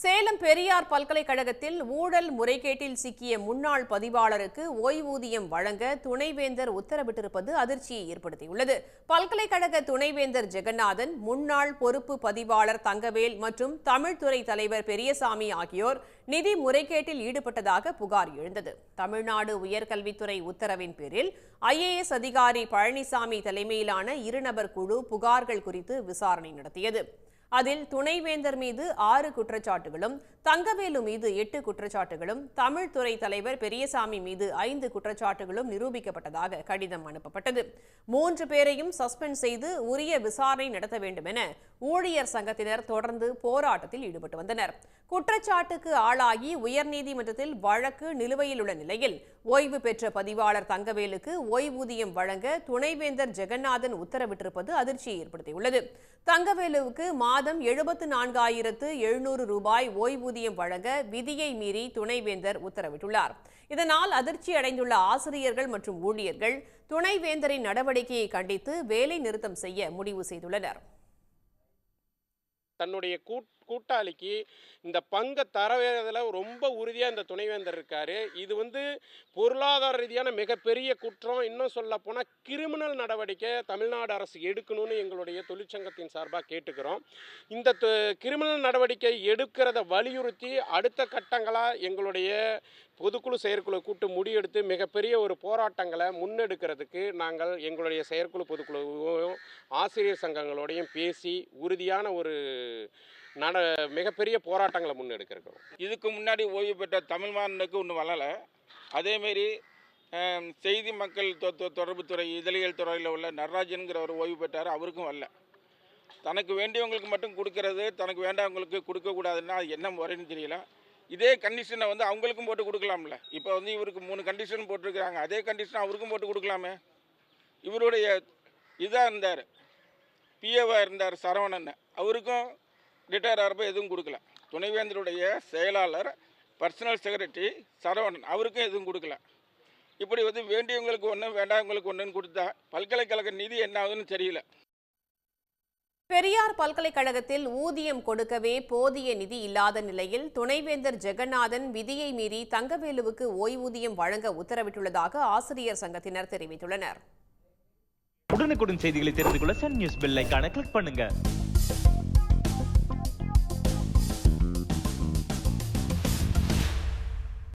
சேலம் பெரியார் பல்கலைக்கழகத்தில் ஊழல் முறைகேட்டில் சிக்கிய முன்னாள் பதிவாளருக்கு ஓய்வூதியம் வழங்க துணைவேந்தர் உத்தரவிட்டிருப்பது அதிர்ச்சியை ஏற்படுத்தியுள்ளது. பல்கலைக்கழக துணைவேந்தர் ஜெகநாதன் முன்னாள் பொறுப்பு பதிவாளர் தங்கவேல் மற்றும் தமிழ்துறை தலைவர் பெரியசாமி ஆகியோர் நிதி முறைகேட்டில் ஈடுபட்டதாக புகார் எழுந்தது. தமிழ்நாடு உயர்கல்வித்துறை உத்தரவின் பேரில் ஐஏஎஸ் அதிகாரி பழனிசாமி தலைமையிலான இருநபர் குழு புகார்கள் குறித்து விசாரணை நடத்தியது. அதில் துணைவேந்தர் மீது ஆறு குற்றச்சாட்டுகளும் தங்கவேலு மீது எட்டு குற்றச்சாட்டுகளும் தமிழ் துறை தலைவர் பெரியசாமி மீது ஐந்து குற்றச்சாட்டுகளும் நிரூபிக்கப்பட்டதாக கடிதம் அனுப்பப்பட்டது. மூன்று பேரையும் சஸ்பெண்ட் செய்து உரிய விசாரணை நடத்த வேண்டும் என ஊழியர் சங்கத்தினர் தொடர்ந்து போராட்டத்தில் ஈடுபட்டு வந்தனர். குற்றச்சாட்டுக்கு ஆளாகி உயர்நீதிமன்றத்தில் வழக்கு நிலுவையில் உள்ள நிலையில் ஓய்வு பெற்ற பதிவாளர் தங்கவேலுக்கு ஓய்வூதியம் வழங்க துணைவேந்தர் ஜெகநாதன் உத்தரவிட்டிருப்பது அதிர்ச்சியை ஏற்படுத்தியுள்ளது. தங்கவேலுவுக்கு மாதம் எழுபத்து நான்காயிரத்து எழுநூறு ரூபாய் ஓய்வூதியம் வழங்க விதியை மீறி துணைவேந்தர் உத்தரவிட்டுள்ளார். இதனால் அதிர்ச்சி அடைந்துள்ள ஆசிரியர்கள் மற்றும் ஊழியர்கள் துணைவேந்தரின் நடவடிக்கையை கண்டித்து வேலை நிறுத்தம் செய்ய முடிவு செய்துள்ளனர். தன்னுடைய கூட்டாளிக்கு இந்த பங்கை தரவேறதில் ரொம்ப உறுதியாக இந்த துணைவேந்தர் இருக்கார். இது வந்து பொருளாதார ரீதியான மிகப்பெரிய குற்றம். இன்னும் சொல்ல போனால் கிரிமினல் நடவடிக்கை தமிழ்நாடு அரசு எடுக்கணும்னு எங்களுடைய தொழிற்சங்கத்தின் சார்பாக கேட்டுக்கிறோம். இந்த கிரிமினல் நடவடிக்கை எடுக்கிறத வலியுறுத்தி அடுத்த கட்டங்களாக எங்களுடைய பொதுக்குழு செயற்குழு கூட்டு முடிவெடுத்து மிகப்பெரிய ஒரு போராட்டங்களை முன்னெடுக்கிறதுக்கு நாங்கள் எங்களுடைய செயற்குழு பொதுக்குழுவும் ஆசிரியர் சங்கங்களோடையும் பேசி உறுதியான ஒரு நட மிகப்பெரிய போராட்டங்களை முன்னெடுக்கிறோம் இதுக்கு முன்னாடி ஓய்வு பெற்ற தமிழ் மாறனுக்கு ஒன்றும் வரலை அதேமாரி செய்தி மக்கள் தொடர்பு துறை தொடர்புத்துறை இதழியல் துறையில் உள்ள நடராஜன்கிறவர் ஓய்வு பெற்றார் அவருக்கும் வரல. தனக்கு வேண்டியவங்களுக்கு மட்டும் கொடுக்கறது தனக்கு வேண்டாதவங்களுக்கு கொடுக்கக்கூடாதுன்னா அது என்ன முறைன்னு தெரியல. இதே கண்டிஷனை வந்து அவங்களுக்கும் போட்டு கொடுக்கலாம்ல. இப்போ வந்து இவருக்கு மூணு கண்டிஷன் போட்டிருக்கிறாங்க. அதே கண்டிஷன் அவருக்கும் போட்டு கொடுக்கலாமே. இவருடைய இதாக இருந்தார். பிஏவாக இருந்தார் சரவணன் அவருக்கும் ரிட்டையர் ஆகிறப்ப எதுவும் கொடுக்கல. துணைவேந்தருடைய செயலாளர் பர்சனல் செக்ரட்டரி சரவணன் அவருக்கும் எதுவும் கொடுக்கல. இப்படி வந்து வேண்டியவங்களுக்கு ஒன்று வேண்டாதவங்களுக்கு ஒன்றுன்னு கொடுத்தா பல்கலைக்கழக நிதி என்ன ஆகுதுன்னு தெரியல. பெரியார் பல்கலைக்கழகத்தில் ஊதியம் கொடுக்கவே போதிய நிதி இல்லாத நிலையில் துணைவேந்தர் ஜெகநாதன் விதியை மீறி தங்கவேலுவுக்கு ஓய்வூதியம் வழங்க உத்தரவிட்டுள்ளதாக ஆசிரியர் சங்கத்தினர் தெரிவித்துள்ளனர். உடனுக்குடன் செய்திகளை தெரிந்து கொள்ள சன் நியூஸ் பெல் கிளிக் பண்ணுங்க.